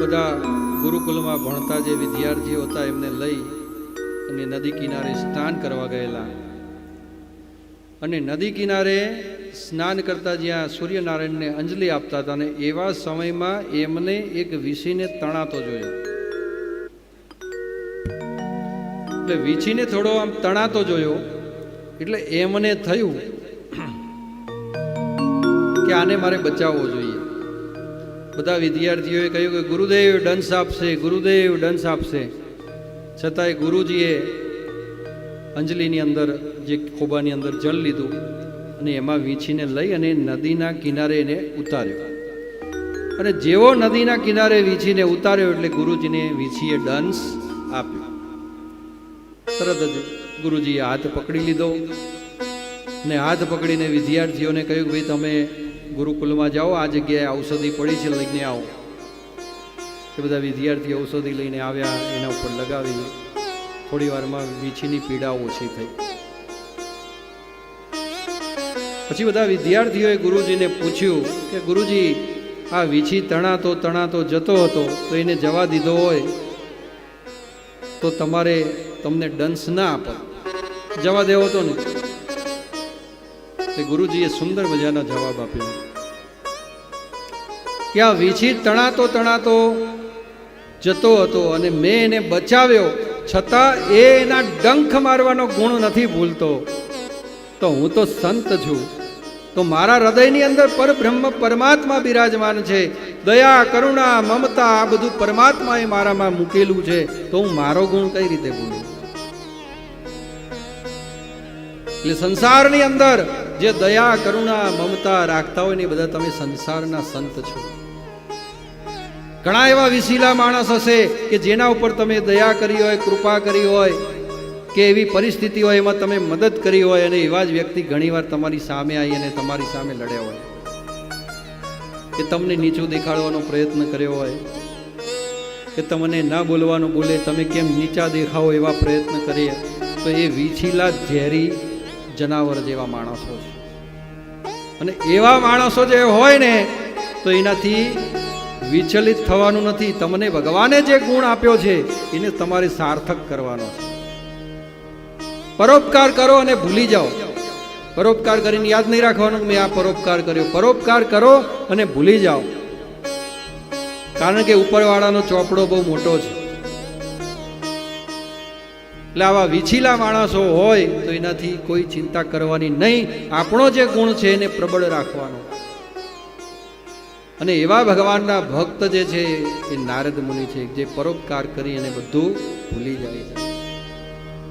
બધા ગુરુકુલમાં ભણતા જે વિદ્યાર્થીઓ હતા, એમને લઈ અને નદી કિનારે સ્નાન કરવા ગયેલા. અને નદી કિનારે સ્નાન કરતા જ્યાં સૂર્યનારાયણને અંજલિ આપતા હતા અને એવા સમયમાં એમને એક વીસીને તણાતો જોયો. એટલે વીછીને થોડો આમ તણાતો જોયો, એટલે એમને થયું કે આને મારે બચાવવો જોઈએ. બધા વિદ્યાર્થીઓએ કહ્યું કે ગુરુદેવ ડંસ આપશે, ગુરુદેવ ડંસ આપશે. છતાંય ગુરુજીએ અંજલિની અંદર જે ખોબાની અંદર જળ લીધું અને એમાં વીંછીને લઈ અને નદીના કિનારે એને ઉતાર્યો. અને જેવો નદીના કિનારે વીંછીને ઉતાર્યો એટલે ગુરુજીને વીંછીએ ડંસ આપ્યો. તરત જ ગુરુજીએ હાથ પકડી લીધો. ને હાથ પકડીને વિદ્યાર્થીઓને કહ્યું કે ભાઈ તમે ગુરુકુલમાં જાઓ, આ જગ્યાએ ઔષધિ પડી છે, લઈને આવો. એ બધા વિદ્યાર્થી ઔષધિ લઈને આવ્યા, એના ઉપર લગાવી થોડી વારમાં વીછીની પીડા ઓછી થઈ. પછી બધા વિદ્યાર્થીઓએ ગુરુજીને પૂછ્યું કે ગુરુજી, આ વીછી તણાતો તણાતો જતો હતો, તો એને જવા દીધો હોય, તો તમારે તમને ડંસ ના આપો. જવા દેવો તો ને તે ગુરુજીએ સુંદર મજાનો જવાબ આપ્યો. કે આ વીછી તણાતો તણાતો, જતો હતો અને મેં એને બચાવ્યો, છતાં એ એના ડંખ મારવાનો ગુણ નથી ભૂલતો. તો હું તો સંત છું. તો મારા હૃદયની અંદર પરબ્રહ્મ પરમાત્મા બિરાજમાન છે. દયા, કરુણા, મમતા, આ બધું પરમાત્માએ મારામાં મૂકેલું છે. તો હું મારો ગુણ કઈ રીતે ભૂલું? એટલે સંસારની અંદર જે દયા, કરુણા, મમતા રાખતા હોય ને એ બધા તમે સંસારના સંત છો. ઘણા એવા વિસીલા માણસ હશે કે જેના ઉપર તમે દયા કરી હોય, કૃપા કરી હોય, કે એવી પરિસ્થિતિ હોય એમાં તમે મદદ કરી હોય અને એવા જ વ્યક્તિ ઘણીવાર તમારી સામે આવી અને તમારી સામે લડ્યા હોય. કે તમને નીચું દેખાડવાનો પ્રયત્ન કર્યો હોય, કે તમને ના બોલવાનું બોલે, તમે કેમ નીચા દેખાવો એવા પ્રયત્ન કરીએ, તો એ વિછીલા ઝેરી જનાવર જેવા માણસો અને એવા માણસો જે હોય ને, તો એનાથી વિચલિત થવાનું નથી. તમને ભગવાને જે ગુણ આપ્યો છે, એને તમારે સાર્થક કરવાનો પરોપકાર કરો અને ભૂલી જાઓ. પરોપકાર કરીને યાદ નહીં રાખવાનું મેં આ પરોપકાર કર્યો. પરોપકાર કરો અને ભૂલી જાઓ. કારણ કે ઉપરવાળાનો ચોપડો બહુ મોટો છે. એટલે આવા વિછીલા માણસો હોય તો એનાથી કોઈ ચિંતા કરવાની નહીં. આપણો જે ગુણ છે એને પ્રબળ રાખવાનો. અને એવા ભગવાનના ભક્ત જે છે, એ નારદ મુનિ છે, જે પરોપકાર કરી અને બધું ભૂલી જાય છે.